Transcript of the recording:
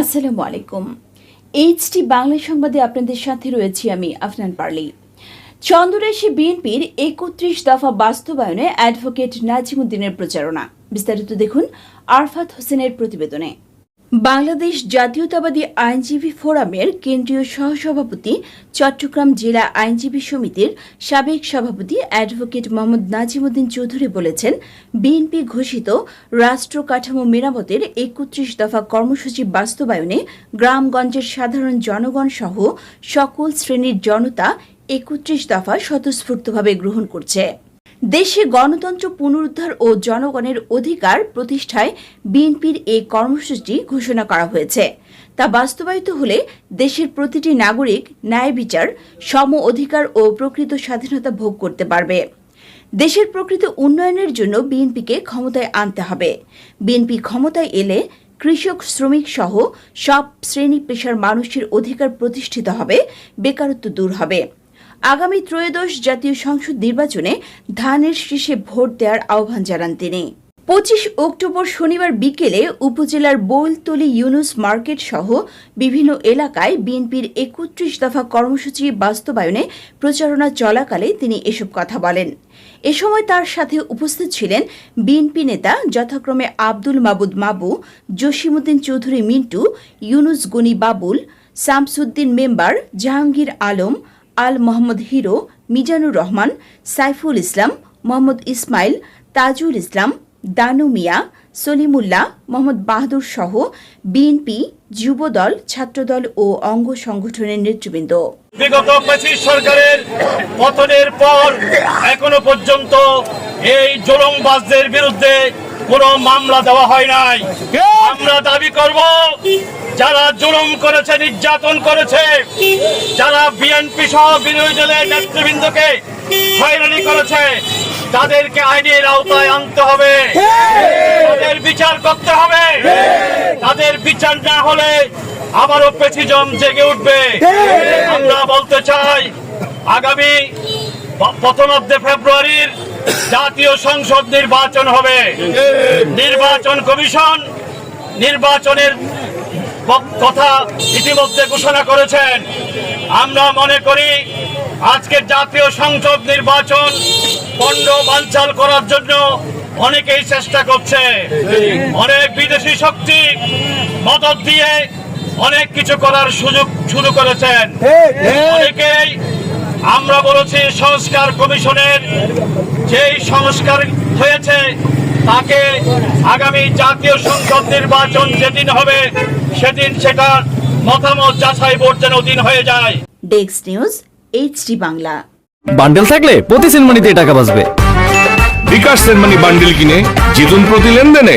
আসসালামু আলাইকুম। এইচটি বাংলা সংবাদে আপনাদের সাথে রয়েছি আমি, আফনান পার্লি। চন্দ্ররাশি বিএনপির একত্রিশ দফা বাস্তবায়নে অ্যাডভোকেট নাজিমুদ্দিনের প্রচারণা। বিস্তারিত দেখুন আরফাত হোসেনের প্রতিবেদনে। বাংলাদেশ জাতীয়তাবাদী আইনজীবী ফোরামের কেন্দ্রীয় সহসভাপতি, চট্টগ্রাম জেলা আইনজীবী সমিতির সাবেক সভাপতি অ্যাডভোকেট মোহাম্মদ নাজিমুদ্দিন চৌধুরী বলেছেন, বিএনপি ঘোষিত রাষ্ট্র কাঠামো মেরামতের একত্রিশ দফা কর্মসূচি বাস্তবায়নে গ্রামগঞ্জের সাধারণ জনগণ সহ সকল শ্রেণির জনতা একত্রিশ দফা স্বতঃস্ফূর্তভাবে গ্রহণ করছে। দেশে গণতন্ত্র পুনরুদ্ধার ও জনগণের অধিকার প্রতিষ্ঠায় বিএনপির এই কর্মসূচি ঘোষণা করা হয়েছে। তা বাস্তবায়িত হলে দেশের প্রতিটি নাগরিক ন্যায় বিচার, সম অধিকার ও প্রকৃত স্বাধীনতা ভোগ করতে পারবে। দেশের প্রকৃত উন্নয়নের জন্য বিএনপিকে ক্ষমতায় আনতে হবে। বিএনপি ক্ষমতায় এলে কৃষক, শ্রমিক সহ সব শ্রেণি পেশার মানুষের অধিকার প্রতিষ্ঠিত হবে, বেকারত্ব দূর হবে। আগামী ত্রয়োদশ জাতীয় সংসদ নির্বাচনে ধানের শীষে ভোট দেওয়ার আহ্বান জানান তিনি। পঁচিশ অক্টোবর শনিবার বিকেলে উপজেলার বৈলতলী ইউনুস মার্কেট সহ বিভিন্ন এলাকায় বিএনপির একত্রিশ দফা কর্মসূচি বাস্তবায়নে প্রচারণা চলাকালে তিনি এসব কথা বলেন। এ সময় তার সাথে উপস্থিত ছিলেন বিএনপি নেতা যথাক্রমে আব্দুল মাবুদ মাবু জসিমুদ্দিন চৌধুরী মিন্টু, ইউনুস গনি বাবুল, শামসুদ্দিন মেম্বার জাহাঙ্গীর আলম আল মোহাম্মদ হিরো মিজানুর রহমান সাইফুল ইসলাম মোহাম্মদ ইসমাইল তাজুল ইসলাম দানু মিয়া সলিমুল্লাহ মোহাম্মদ বাহাদুর সহ বিএনপি যুবদল ছাত্রদল ও অঙ্গ সংগঠনের নেতৃবৃন্দ। বিগত পঁচিশ সরকারের পতনের পর এখনও পর্যন্ত এই জুলুমবাজদের বিরুদ্ধে কোনো মামলা দেওয়া হয় নাই। আমরা দাবি করব জুলুম করেছে নির্যাতন করেছে। যারা বিএনপি সহ বিরোধী দলের নেতৃবৃন্দকে হয়রানি করেছে তাদেরকে আইনের আওতায় আনতে হবে। তাদের বিচার করতে হবে। তাদের বিচার না হলে আবারও পেছিজম জেগে উঠবে। আমরা বলতে চাই আগামী প- প্রথমার্ধে ফেব্রুয়ারির জাতীয় সংসদ নির্বাচন হবে। নির্বাচন কমিশন নির্বাচনের কথা ইতিমধ্যে ঘোষণা করেছেন। আমরা মনে করি আজকের জাতীয় সংসদ নির্বাচন পণ্য বানচাল করার জন্য অনেকেই চেষ্টা করছে। অনেক বিদেশি শক্তি মদত দিয়ে অনেক কিছু করার সুযোগ শুরু করেছেন। অনেকেই আমরা বলেছি সংস্কার কমিশনের যেই সংস্কার হয়েছে তাকে আগামী জাতীয় সংসদ নির্বাচন যেদিন হবে সেদিন সেটার মতামত যাচাই বোর্ড যেন দিন হয়ে যায়। ডেক্স নিউজ এইচডি বাংলা। বান্ডেল থাকলে প্রতি সিনেমানিতে টাকা বাঁচবে। বিকাশ সেনমানি বান্ডিল কিনে জিতুন প্রতি লেনদেনে।